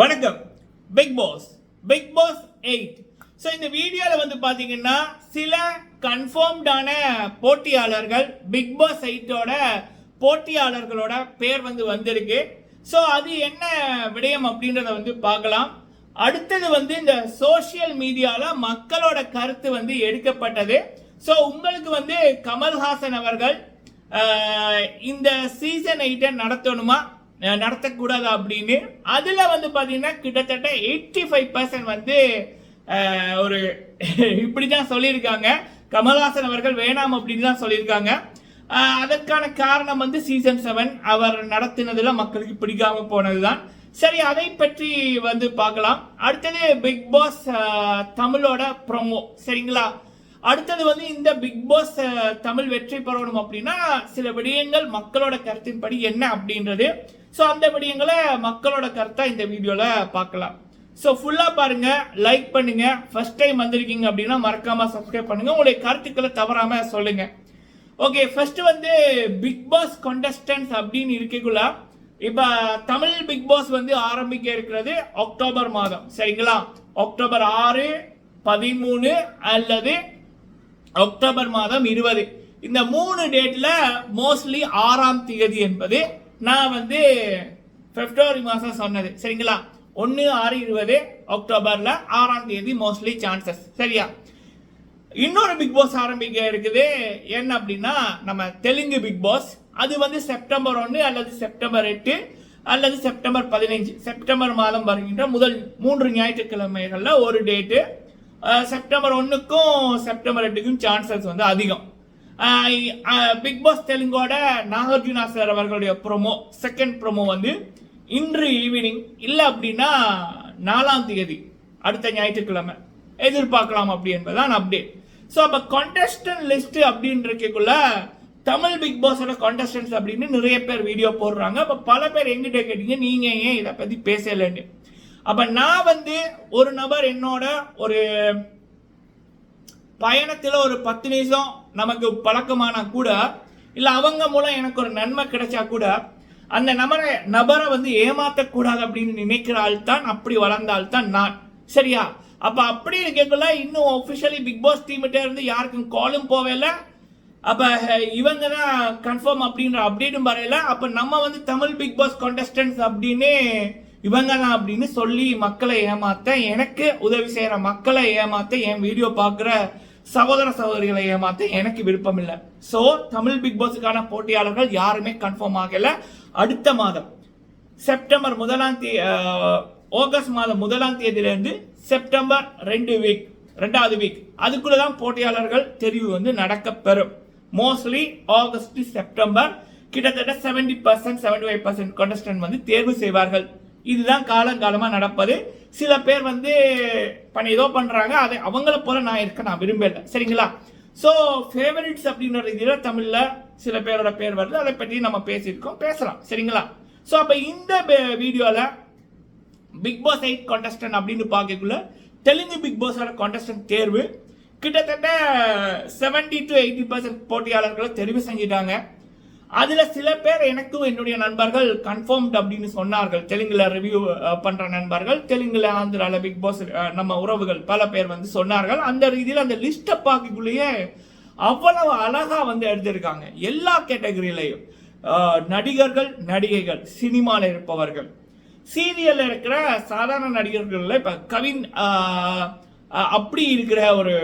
வணக்கம். Bigg Boss Bigg Boss eight so இந்த வீடியோவில் வந்து பார்த்தீங்கன்னா சில கன்ஃபார்ம்டான போட்டியாளர்கள் பிக் பாஸ் எயிட்டோட போட்டியாளர்களோட பேர் வந்து வந்திருக்கு. ஸோ அது என்ன விடயம் அப்படின்றத வந்து பார்க்கலாம். அடுத்தது வந்து இந்த சோஷியல் மீடியாவில் மக்களோட கருத்து வந்து எடுக்கப்பட்டது. ஸோ உங்களுக்கு வந்து கமல்ஹாசன் அவர்கள் இந்த சீசன் எயிட்டை நடத்தணுமா? நடத்தக்கூடாது அப்படின்னு. அதில் வந்து பார்த்திங்கன்னா கிட்டத்தட்ட எயிட்டி ஃபைவ் பர்சன்ட் வந்து ஒரு இப்படி தான் சொல்லியிருக்காங்க. கமல்ஹாசன் அவர்கள் வேணாம் அப்படின்னு தான் சொல்லியிருக்காங்க. அதற்கான காரணம் வந்து சீசன் செவன் அவர் நடத்தினதில் மக்களுக்கு பிடிக்காம போனது தான் சரி அதை பற்றி வந்து பார்க்கலாம். அடுத்தது பிக் பாஸ் தமிழோட ப்ரோமோ சரிங்களா? அடுத்தது வந்து இந்த பிக் பாஸ் தமிழ் வெற்றி பெறணும் அப்படின்னா சில விடயங்கள் மக்களோட கருத்தின்படி என்ன அப்படின்றது. ஸோ அந்த விடயங்களை மக்களோட கருத்தாக இந்த வீடியோவில் பார்க்கலாம். ஸோ ஃபுல்லாக பாருங்கள் லைக் பண்ணுங்கள் ஃபஸ்ட் டைம் வந்திருக்கீங்க அப்படின்னா மறக்காமல் சப்ஸ்கிரைப் பண்ணுங்கள் உங்களுடைய கருத்துக்களை தவறாமல் சொல்லுங்கள் ஓகே ஃபஸ்ட்டு வந்து பிக் பாஸ் கண்டஸ்டன்ஸ் அப்படின்னு இருக்கக்குள்ள இப்போ தமிழ் பிக் பாஸ் வந்து ஆரம்பிக்க இருக்கிறது அக்டோபர் மாதம். சரிங்களா? அக்டோபர் ஆறு பதிமூணு அல்லது அக்டோபர் மாதம் இருபது. இந்த மூணு டேட்டில் மோஸ்ட்லி ஆறாம் தேதி என்பது நான் வந்து பிப்ரவரி மாதம் சொன்னது. சரிங்களா? ஒன்று ஆறு இருபது அக்டோபரில் ஆறாம் தேதி மோஸ்ட்லி சான்சஸ் சரியா? இன்னொரு பிக் பாஸ் ஆரம்பிக்க இருக்குது. என்ன அப்படின்னா நம்ம தெலுங்கு பிக் பாஸ் அது வந்து செப்டம்பர் ஒன்று அல்லது செப்டம்பர் எட்டு அல்லது செப்டம்பர் பதினைஞ்சு. செப்டம்பர் மாதம் வருகின்ற முதல் மூன்று ஞாயிற்றுக்கிழமைகளில் ஒரு டேட்டு செப்டம்பர் ஒன்றுக்கும் செப்டம்பர் எட்டுக்கும் சான்சஸ் வந்து அதிகம். பிக் பாஸ் uh, தெலுங்கோட நாகார்ஜுனா சார் அவர்களுடைய ப்ரோமோ செகண்ட் ப்ரோமோ வந்து இன்று ஈவினிங் இல்லை அப்படின்னா நாலாம் தேதி அடுத்த ஞாயிற்றுக்கிழமை. எதிர்பார்க்கலாம் அப்படி என்பதுதான் அப்டேட் ஸோ அப்போ கான்டெஸ்டன்ட் லிஸ்ட் அப்படின்றக்குள்ள தமிழ் பிக் பாஸோட கான்டெஸ்டன்ஸ் அப்படின்னு நிறைய பேர் வீடியோ போடுறாங்க. அப்போ பல பேர் எங்கிட்ட கேட்டீங்க நீங்கள் ஏன் இதை பற்றி பேசலன்னு? அப்போ நான் வந்து ஒரு நபர் என்னோட ஒரு பயணத்தில் ஒரு பத்து நிமிஷம் நமக்கு பழக்கமானா கூட இல்லை அவங்க மூலம் எனக்கு ஒரு நன்மை கிடைச்சா கூட அந்த நபரை நபரை வந்து ஏமாற்றக்கூடாது அப்படின்னு நினைக்கிற ஆள் தான் அப்படி வளர்ந்த ஆள் தான் நான். சரியா? அப்போ அப்படி இருக்கக்குள்ள இன்னும் ஒஃபிஷியலி பிக் பாஸ் டீம்கிட்ட இருந்து யாருக்கும் காலும் போவேல அப்போ இவங்க தான் கன்ஃபார்ம் அப்படின்ற அப்டேட்டும் வரையில அப்போ நம்ம வந்து தமிழ் பிக் பாஸ் contestants அப்படின்னு இவங்க தான் அப்படின்னு சொல்லி மக்களை ஏமாத்த எனக்கு உதவி செய்கிற மக்களை ஏமாத்த என் வீடியோ பார்க்குற சகோதர சகோதரிகளை ஏமாத்த எனக்கு விருப்பம் இல்லை ஸோ தமிழ் பிக் பாஸுக்கான போட்டியாளர்கள் யாருமே கன்ஃபார்ம் ஆகல. அடுத்த மாதம் செப்டம்பர் முதலாம் தேதி ஆகஸ்ட் மாதம் முதலாம் தேதியிலேருந்து செப்டம்பர் ரெண்டு வீக் ரெண்டாவது வீக் அதுக்குள்ள தான் போட்டியாளர்கள் தெரிவு வந்து நடக்க பெறும். மோஸ்ட்லி ஆகஸ்ட் செப்டம்பர் கிட்டத்தட்ட seventy percent seventy five percent contestant வந்து தேர்வு செய்வார்கள். இதுதான் காலங்காலமாக நடப்பது. சில பேர் வந்து பண்ண ஏதோ பண்ணுறாங்க அதை அவங்கள போல நான் இருக்க நான் விரும்பல. சரிங்களா? ஸோ ஃபேவரட்ஸ் அப்படின்ற இதில் தமிழில் சில பேரோட பேர் வருது. அதை பற்றி நம்ம பேசியிருக்கோம் பேசலாம். சரிங்களா? ஸோ அப்போ இந்த வீடியோவில் பிக் பாஸ் எயிட் கான்டெஸ்டன் அப்படின்னு பார்க்கக்குள்ள தெலுங்கு பிக் பாஸோட contestant தேர்வு. கிட்டத்தட்ட 70 டு எயிட்டி பர்சன்ட் போட்டியாளர்களை தெரிவு செஞ்சிட்டாங்க. அதில் சில பேர் எனக்கும் என்னுடைய நண்பர்கள் கன்ஃபார்ம்ட் அப்படின்னு சொன்னார்கள். தெலுங்கில் ரிவ்யூ பண்ணுற நண்பர்கள் தெலுங்கில் ஆந்திராவில் பிக் பாஸ் நம்ம உறவுகள் பல பேர் வந்து சொன்னார்கள். அந்த ரீதியில் அந்த லிஸ்ட்டை பார்க்கக்குள்ளேயே அவ்வளவு அழகாக வந்து எடுத்திருக்காங்க எல்லா கேட்டகரியிலையும் நடிகர்கள் நடிகைகள் சினிமாவில் இருப்பவர்கள். சீரியலில் இருக்கிற சாதாரண நடிகர்களில் இப்போ கவின் அப்படி இருக்கிற ஒரு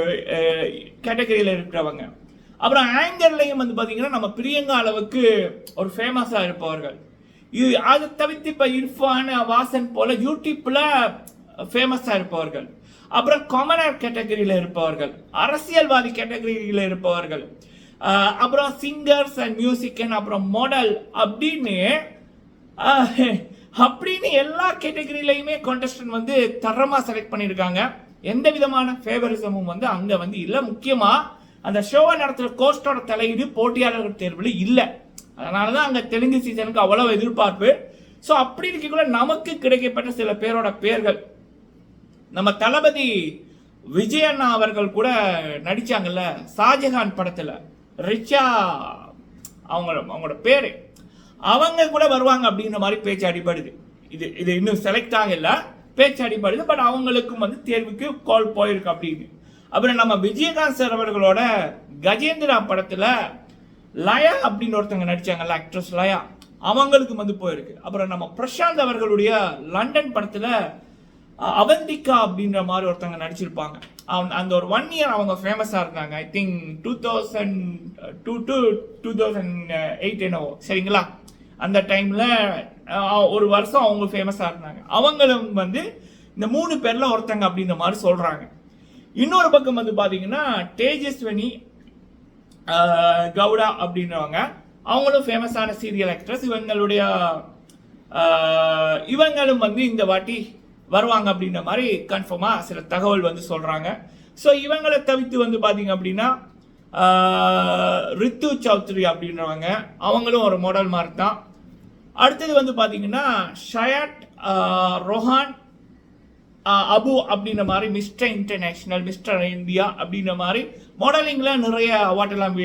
கேட்டகரியில் இருக்கிறவங்க. அப்புறம் ஆங்கர்லையும் வந்து பார்த்தீங்கன்னா நம்ம பிரியங்கா அளவுக்கு ஒரு ஃபேமஸாக இருப்பவர்கள். இது அதை தவிர்த்து இப்போ இர்ஃபான் வாசன் போல யூடியூப்பில் ஃபேமஸாக இருப்பவர்கள். அப்புறம் காமனர் கேட்டகரியில் இருப்பவர்கள். அரசியல்வாதி கேட்டகரியில் இருப்பவர்கள். அப்புறம் சிங்கர்ஸ் அண்ட் மியூசிக் அப்புறம் மாடல் அப்படின்னு அப்படின்னு எல்லா கேட்டகரியிலையுமே கான்டெஸ்டன் வந்து தரமாக செலக்ட் பண்ணியிருக்காங்க எந்த விதமான ஃபேவரிசமும் வந்து அங்கே வந்து இல்லை. முக்கியமாக அந்த ஷோவை நடத்துகிற கோஸ்டோட தலையீடு போட்டியாளர்கள் தேர்வில் இல்லை. அதனால தான் அங்கே தெலுங்கு சீசனுக்கு அவ்வளவு எதிர்பார்ப்பு. ஸோ அப்படி இருக்கக்குள்ள நமக்கு கிடைக்கப்பட்ட சில பேரோட பேர்கள் நம்ம தளபதி விஜயண்ணா அவர்கள் கூட நடித்தாங்கல்ல ஷாஜகான் படத்தில். ரிச்சா அவங்க அவங்களோட பேர். அவங்க கூட வருவாங்க அப்படிங்கிற மாதிரி பேச்சு அடிபடுது. இது இது இன்னும் செலக்ட் ஆகல. பேச்சு அடிபடுது பட் அவங்களுக்கும் வந்து தேர்வுக்கு கால் போயிருக்கு அப்படின்னு. அப்புறம் நம்ம விஜயகாந்த் சார் அவர்களோட கஜேந்திரா படத்தில் லயா அப்படின்னு ஒருத்தவங்க நடிச்சாங்கல்ல ஆக்ட்ரஸ் லயா. அவங்களுக்கு வந்து போயிருக்கு. அப்புறம் நம்ம பிரசாந்த் அவர்களுடைய லண்டன் படத்தில் அவந்திகா அப்படின்ற மாதிரி ஒருத்தவங்க நடிச்சிருப்பாங்க. அவன் அந்த ஒரு ஒன் இயர் அவங்க ஃபேமஸாக இருந்தாங்க. I think two thousand two two two thousand eight என்னவோ சரிங்களா? அந்த டைமில் ஒரு வருஷம் அவங்க ஃபேமஸாக இருந்தாங்க. அவங்களும் வந்து இந்த மூணு பேரில் ஒருத்தங்க அப்படின்ற மாதிரி சொல்கிறாங்க இன்னொரு பக்கம் வந்து பார்த்தீங்கன்னா தேஜஸ்வனி கவுடா அப்படின்றவங்க. அவங்களும் ஃபேமஸான சீரியல் ஆக்ட்ரஸ் இவங்களுடைய இவங்களும் வந்து இந்த வாட்டி வருவாங்க அப்படின்ற மாதிரி கன்ஃபார்மாக சில தகவல் வந்து சொல்கிறாங்க ஸோ இவங்களை தவிர்த்து வந்து பார்த்தீங்க அப்படின்னா ரித்து சௌத்ரி அப்படின்றவங்க. அவங்களும் ஒரு மாடல் மாதிரி தான் அடுத்தது வந்து பார்த்தீங்கன்னா ஷயாட் ரொஹான் அபு அப்படின்ற மாதிரி மிஸ்டர் இன்டர்நேஷ்னல் மிஸ்டர் இந்தியா அப்படின்ற மாதிரி மாடலிங்கில் நிறைய அவார்டெல்லாம்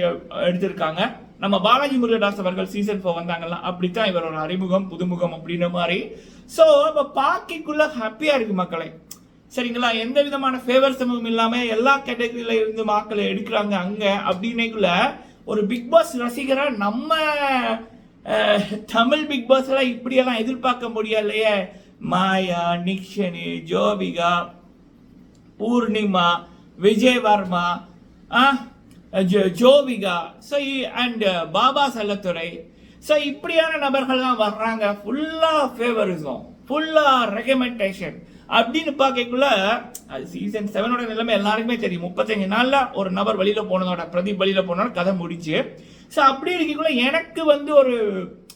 எடுத்திருக்காங்க. நம்ம பாலாஜி முருகதாஸ் அவர்கள் சீசன் ஃபோர் வந்தாங்கல்ல அப்படித்தான் இவரோட அறிமுகம் புதுமுகம் அப்படின்ற மாதிரி. ஸோ நம்ம பாக்கிக்குள்ள ஹாப்பியாக இருக்கு மக்களை. சரிங்களா? எந்த விதமான ஃபேவர்ஸமும் இல்லாமல் எல்லா கேட்டகரியில இருந்து மக்களை எடுக்கிறாங்க அங்கே அப்படின்னைக்குள்ள ஒரு பிக் பாஸ் ரசிகரா நம்ம தமிழ் பிக் பாஸ் எல்லாம் இப்படியெல்லாம் எதிர்பார்க்க முடியலையே. மாயா நிக்ஷனி ஜோபிகா பூர்ணிமா விஜயவர்மா ஜோபிகா ஆ, Joe- Jovika so and Bava Chelladurai. So இப்படியான நபர்கள்லாம் வர்றாங்க. ஃபுல்லாக ஃபேவரிசம் ஃபுல்லாக ரெக்கமெண்டேஷன் அப்படின்னு பார்க்கக்குள்ள அது சீசன் செவனோட நிலைமை எல்லாருக்குமே தெரியும். முப்பத்தஞ்சு நாளில் ஒரு நபர் வெளியில் போனதோட பிரதீப் வெளியில் போனோட கதை முடிச்சு ஸோ அப்படி இருக்கக்குள்ள எனக்கு வந்து ஒரு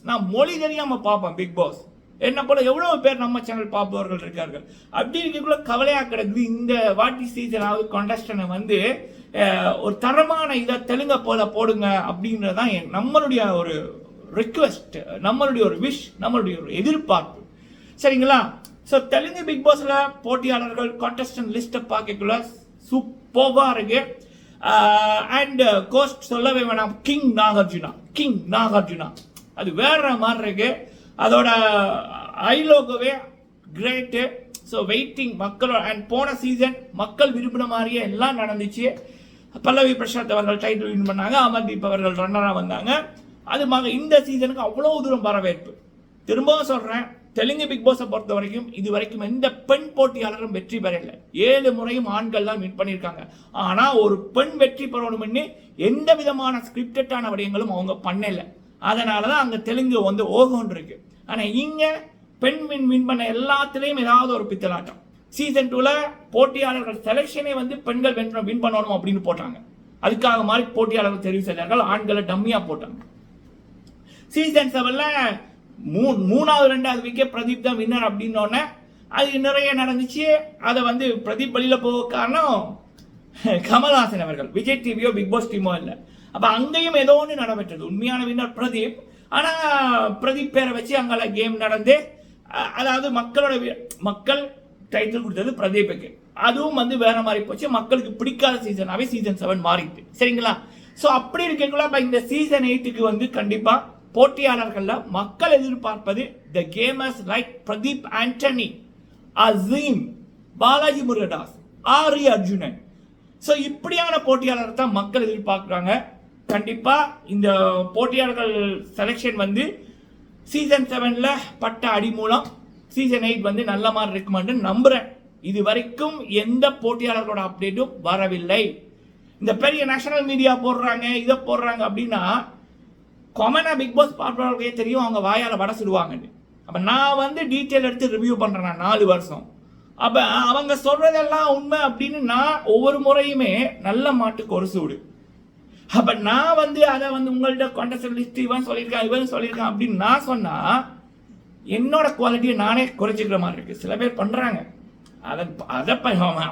நான் மொழி தெரியாமல் பார்ப்பேன் பிக் பாஸ் என்ன போல எவ்வளோ பேர் நம்ம சேனல் பார்ப்பவர்கள் இருக்கார்கள்? அப்படி இருக்கக்குள்ள கவலையாக கிடக்குது. இந்த வாட்டி சீசனாவது கொண்டஸ்டனை வந்து ஒரு தரமான இதை தெலுங்க போல போடுங்க அப்படின்றதான் என் நம்மளுடைய ஒரு ரிக்வெஸ்ட் நம்மளுடைய ஒரு விஷ் நம்மளுடைய ஒரு எதிர்பார்ப்பு. சரிங்களா? ஸோ தெலுங்கு பிக் பாஸில் போட்டியாளர்கள் கான்டெஸ்டன் லிஸ்ட்டை பார்க்கக்குள்ள சூப்பராக இருக்கு. அண்ட் கோஸ்ட் சொல்லவே வேணாம். கிங் நாகார்ஜுனா. கிங் நாகார்ஜுனா. அது வேற மாதிரி இருக்குது அதோட ஐலோகோவே கிரேட்டு ஸோ வெயிட்டிங் மக்களோட அண்ட் போன சீசன் மக்கள் விரும்பின மாதிரியே எல்லாம் நடந்துச்சு. பல்லவி பிரசாத் அவர்கள் டைட்டில் வின் பண்ணாங்க அமர்தீப் அவர்கள் ரன்னராக வந்தாங்க. அது மக இந்த சீசனுக்கு அவ்வளோ தூரம் வரவேற்பு. திரும்பவும் சொல்கிறேன் தெலுங்கு பிக் பாஸை பொறுத்த வரைக்கும் இது வரைக்கும் எந்த பெண் போட்டியாளரும் வெற்றி பெறல. ஏழு முறையும் ஆண்கள் தான் வின் பண்ணியிருக்காங்க. ஆனால் ஒரு பெண் வெற்றி பெறணும்னு எந்த விதமான ஸ்கிரிப்டடான விடயங்களும் அவங்க பண்ணலை. அதனால தான் அங்கே தெலுங்கு வந்து ஓகோன்னு இருக்குது ஆனால் இங்கே பெண் வின் வின் பண்ண எல்லாத்துலேயும் ஏதாவது ஒரு பித்தலாட்டம். சீசன் டூவில் போட்டியாளர்கள் செலெக்ஷனே வந்து பெண்கள் வின் வின் பண்ணணும் அப்படின்னு போட்டாங்க. அதுக்காக மாதிரி போட்டியாளர்கள் தெரிவு செய்தார்கள். ஆண்களை டம்மியாக போட்டாங்க. சீசன் செவனில் மூ மூணாவது ரெண்டாவது விக்கே பிரதீப் தான் வின்னர் அப்படின்னோடனே அது நிறைய நடந்துச்சு. அதை வந்து பிரதீப் வெளியில் போக காரணம் கமல்ஹாசன் அவர்கள். விஜய் டிவியோ பிக் பாஸ் டீமோ இல்லை. அப்போ அங்கேயும் ஏதோ ஒன்று நடைபெற்றது உண்மையான வின்னர் பிரதீப். ஆனால் பிரதீப் பேரை வச்சு அங்கே கேம் நடந்து அதாவது மக்களோட மக்கள் டைட்டில் கொடுத்தது பிரதீப்புக்கு அதுவும் வந்து வேற மாதிரி போச்சு. மக்களுக்கு பிடிக்காத சீசனாகவே சீசன் செவன் மாறிட்டு. சரிங்களா? ஸோ அப்படி இருக்கக்குள்ள இப்போ இந்த சீசன் எயிட்டுக்கு வந்து கண்டிப்பாக போட்டியாளர்களில் மக்கள் எதிர்பார்ப்பது the gamers like Pradeep Antony Azeem Balaji Murugadas Aari Arjunan. So இப்படியான போட்டியாளர் தான் மக்கள் எதிர்பார்க்குறாங்க. கண்டிப்பாக இந்த போட்டியாளர்கள் செலெக்ஷன் வந்து சீசன் செவனில் பட்ட அடி மூலம் சீசன் எயிட் வந்து நல்ல மாதிரி இருக்குமான்னு நம்புகிறேன் இது வரைக்கும் எந்த போட்டியாளர்களோட அப்டேட்டும் வரவில்லை. இந்த பெரிய நேஷனல் மீடியா போடுறாங்க இதை போடுறாங்க அப்படின்னா கொமனா பிக் பாஸ் பார்ப்பவர்களுக்கே தெரியும் அவங்க வாயால் வடை சுடுவாங்கன்னு. அப்போ நான் வந்து டீட்டெயில் எடுத்து ரிவ்யூ பண்ணுறேன் நான் நாலு வருஷம். அப்போ அவங்க சொல்கிறதெல்லாம் உண்மை அப்படின்னு நான் ஒவ்வொரு முறையுமே நல்ல மாட்டுக்கு ஒரு சூடு. அப்ப நான் வந்து அதை வந்து உங்கள்கிட்ட கான்டெஸ்ட் லிஸ்ட் இவன் சொல்லியிருக்கான் இவன் சொல்லியிருக்கான் அப்படின்னு நான் சொன்னா என்னோட குவாலிட்டியை நானே குறைச்சிக்கிற மாதிரி இருக்கு. சில பேர் பண்றாங்க. அதை அதை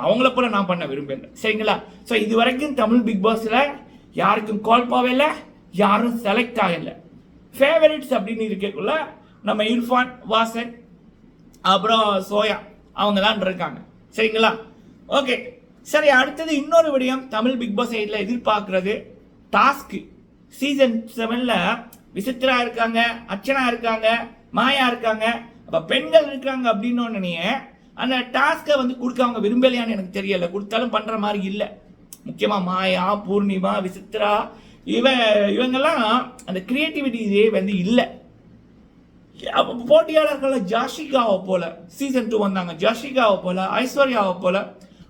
அவங்கள போல நான் பண்ண விரும்பல. சரிங்களா? ஸோ இது வரைக்கும் தமிழ் பிக் பாஸ்ல யாருக்கும் கால் போகல யாரும் செலக்ட் ஆகலை. ஃபேவரட்ஸ் அப்படின்னு இருக்கக்குள்ள நம்ம இர்ஃபான் வாசன் அப்புறம் சோயா அவங்க தான் இருக்காங்க. சரிங்களா? ஓகே சரி அடுத்தது இன்னொரு விடயம் தமிழ் பிக் பாஸ் எயிட்ல எதிர்பார்க்கறது. டாஸ்க். சீசன் செவனில் விசித்ரா இருக்காங்க அர்ச்சனா இருக்காங்க மாயா இருக்காங்க. அப்போ பெண்கள் இருக்காங்க அப்படின்னு அந்த டாஸ்க்கை வந்து கொடுக்க அவங்க விரும்பலையான்னு எனக்கு தெரியல. கொடுத்தாலும் பண்ணுற மாதிரி இல்லை. முக்கியமாக மாயா பூர்ணிமா விசித்ரா இவ இவங்கெல்லாம் அந்த கிரியேட்டிவிட்டி இதே வந்து இல்லை. போட்டியாளர்களை ஜாஷிகாவை போல சீசன் டூ வந்தாங்க. ஜாஷிகாவை போல ஐஸ்வர்யாவை போல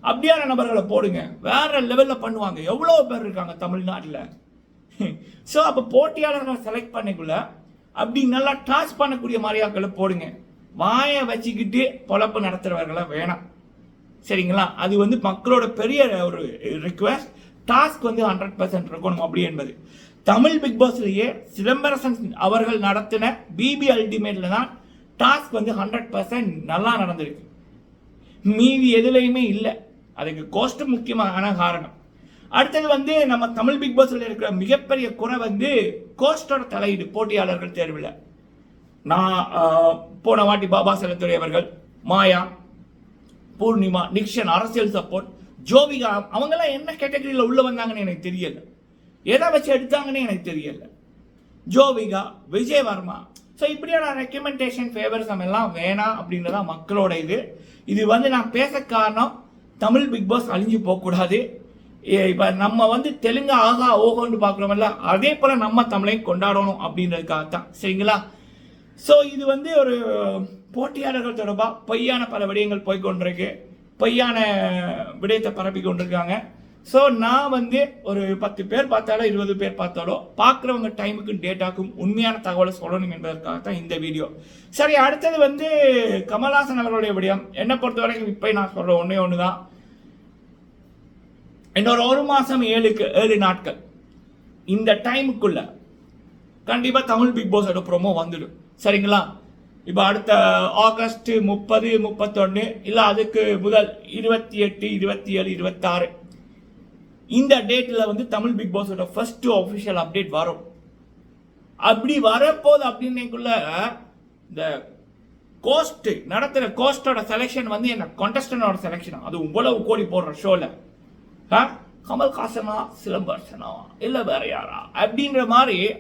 அப்படியான நபர்களை போடுங்க. வேற லெவலில் பண்ணுவாங்க. எவ்வளோ பேர் இருக்காங்க தமிழ்நாட்டில்? ஸோ அப்போ போட்டியாளர்களை செலக்ட் பண்ணிக்குள்ள அப்படி நல்லா டாஸ் பண்ணக்கூடிய மாதிரியாக்களை போடுங்க. வாயை வச்சுக்கிட்டு பொழப்பு நடத்துகிறவர்களை வேணாம். சரிங்களா? அது வந்து மக்களோட பெரிய ஒரு ரிக்வெஸ்ட் டாஸ்க் வந்து ஹண்ட்ரட் பர்சன்ட் இருக்கணும் அப்படி என்பது. தமிழ் பிக் பாஸ்லேயே சிதம்பரசன் அவர்கள் நடத்தின பிபி அல்டிமேட்ல தான் டாஸ்க் வந்து ஹண்ட்ரட் பர்சன்ட் நல்லா நடந்திருக்கு. மீதி எதுலேயுமே இல்லை. அதுக்கு கோஸ்ட் முக்கியமான காரணம். அடுத்தது வந்து நம்ம தமிழ் பிக் பாஸ்ல இருக்கிற மிகப்பெரிய குறை வந்து கோஸ்டோட தலையீடு போட்டியாளர்கள் தேர்வில். நான் போன வாட்டி பாபா செல்லத்துறை அவர்கள் மாயா பூர்ணிமா நிக்ஷன் அரசியல் சப்போர்ட் ஜோவிகா அவங்கெல்லாம் என்ன கேட்டகரியில் உள்ள வந்தாங்கன்னு எனக்கு தெரியல. எதை வச்சு எடுத்தாங்கன்னு எனக்கு தெரியல. ஜோவிகா விஜய் வர்மா ஸோ இப்படியான ரெக்கமெண்டேஷன் ஃபேவரிசம் எல்லாம் வேணாம் அப்படின்றதான் மக்களோட இது. இது வந்து நான் பேச காரணம் தமிழ் பிக் பாஸ் அழிஞ்சு போகக்கூடாது. இப்போ நம்ம வந்து தெலுங்கு ஆகா ஓகோன்னு பார்க்குறோம்ல அதே போல் நம்ம தமிழையும் கொண்டாடணும் அப்படின்றதுக்காக தான் சரிங்களா? ஸோ இது வந்து ஒரு போட்டியாளர்கள் தொடர்பாக பொய்யான பல விடயங்கள் போய்கொண்டிருக்கு பொய்யான விடயத்தை பரப்பி கொண்டிருக்காங்க ஸோ நான் வந்து ஒரு பத்து பேர் பார்த்தாலோ இருபது பேர் பார்த்தாலோ பார்க்குறவங்க டைமுக்கும் டேட்டாக்கும் உண்மையான தகவலை சொல்லணும் என்பதற்காக தான் இந்த வீடியோ சரி அடுத்தது வந்து கமல்ஹாசன் அவர்களுடைய விடயம். என்னை பொறுத்த வரைக்கும் இப்போ நான் சொல்கிற ஒன்றே ஒன்று தான் இன்னொரு ஒரு மாதம் ஏழுக்கு ஏழு நாட்கள். இந்த டைமுக்குள்ள கண்டிப்பாக தமிழ் பிக் பாஸோட ப்ரோமோ வந்துடும். சரிங்களா? இப்போ அடுத்த ஆகஸ்ட் முப்பது முப்பத்தொன்று இல்லை அதுக்கு முதல் இருபத்தி எட்டு இருபத்தி ஏழு இருபத்தாறு. இந்த டேட்டில் வந்து தமிழ் பிக் பாஸோட ஃபர்ஸ்ட் அஃபிஷியல் அப்டேட் வரும். அப்படி வரப்போது அப்படின்னைக்குள்ள இந்த கோஸ்ட் நடத்துகிற கோஸ்டோட செலெக்ஷன் வந்து என்ன? contestant-ஓட செலெக்ஷன் அது இவ்வளவு கோடி போடுற ஷோவில் ஆ? கமல்ஹாசனா சிலம்பரசனா இல்லை வேற யாரா? அப்படின்ற மாதிரி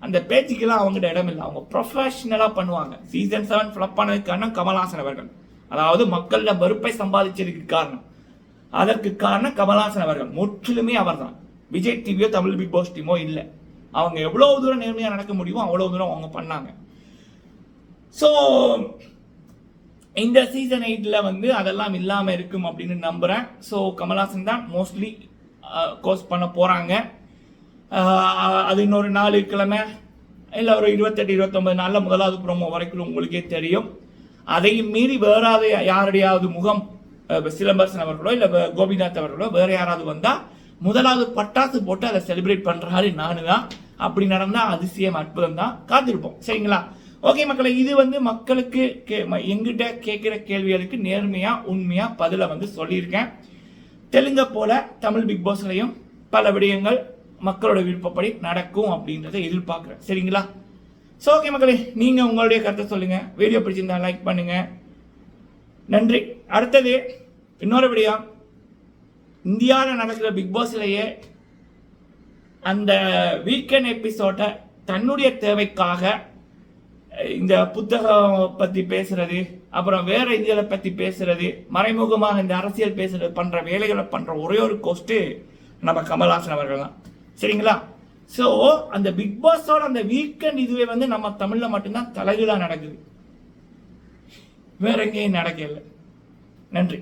அந்த பேச்சுக்கெல்லாம் அவங்ககிட்ட இடம் இல்லை. அவங்க ப்ரொஃபஷனலாக பண்ணுவாங்க. சீசன் செவன் ஃப்ளப் பண்ணதுக்கு காரணம் கமல்ஹாசன் அவர்கள். அதாவது மக்களில் வெறுப்பை சம்பாதிச்சதுக்கு காரணம். அதற்கு காரணம் கமல்ஹாசன் அவர்கள். முற்றிலுமே அவர்தான். விஜய் டிவியோ தமிழ் பிக் பாஸ் டீமோ இல்லை. அவங்க எவ்வளோ தூரம் நேர்மையாக நடக்க முடியுமோ அவ்வளோ தூரம் அவங்க பண்ணாங்க. ஸோ இந்த சீசன் எயிட்டில் வந்து அதெல்லாம் இல்லாமல் இருக்கும் அப்படின்னு நம்புகிறேன் ஸோ கமல்ஹாசன் தான் மோஸ்ட்லி கோர்ஸ் பண்ண போகிறாங்க அது இன்னொரு நாலு கிழமை இல்லை ஒரு இருபத்தெட்டு இருபத்தொம்பது நாளில் முதலாவது ப்ரோமோ வரைக்கும் உங்களுக்கே தெரியும். அதையும் மீறி வேறாவது யாருடையாவது முகம் சிலம்பரசன் அவர்களோ இல்லை கோபிநாத் அவர்களோ வேறு யாராவது வந்தால் முதலாவது பட்டாசு போட்டு அதை செலிப்ரேட் பண்ணுறாரு நானு தான். அப்படி நடந்தால் அதிசயம் அற்புதம் தான். காத்திருப்போம். சரிங்களா? ஓகே மக்களை இது வந்து மக்களுக்கு கே ம- எங்கிட்ட கேட்குற கேள்விகளுக்கு நேர்மையாக உண்மையாக பதிலை வந்து சொல்லியிருக்கேன். தெலுங்க போல தமிழ் பிக் பாஸ்லையும் பல விடயங்கள் மக்களோட விருப்பப்படி நடக்கும் அப்படின்றத எதிர்பார்க்குறேன். சரிங்களா? ஸோ ஓகே மக்களே நீங்கள் உங்களுடைய கருத்தை சொல்லுங்கள் வீடியோ பிடிச்சிருந்தா லைக் பண்ணுங்கள் நன்றி. அடுத்தது இன்னொரு விடயம் இந்தியாவில் நடக்கிற பிக்பாஸ்லேயே அந்த வீக்கெண்ட் எபிசோட்டை தன்னுடைய தேவைக்காக இந்த புத்தகம் பற்றி பேசுறது அப்புறம் வேற இந்தியாவை பற்றி பேசுறது மறைமுகமாக இந்த அரசியல் பேசுறது பண்ணுற வேலைகளை பண்ணுற ஒரே ஒரு கோஸ்ட்டு நம்ம கமல்ஹாசன் அவர்கள் தான். சரிங்களா? ஸோ அந்த பிக் பாஸோட அந்த வீக்கெண்ட் இதுவே வந்து நம்ம தமிழில் மட்டும்தான் தலைகீழாக நடக்குது. வேற எங்கேயும் நடக்கல. நன்றி.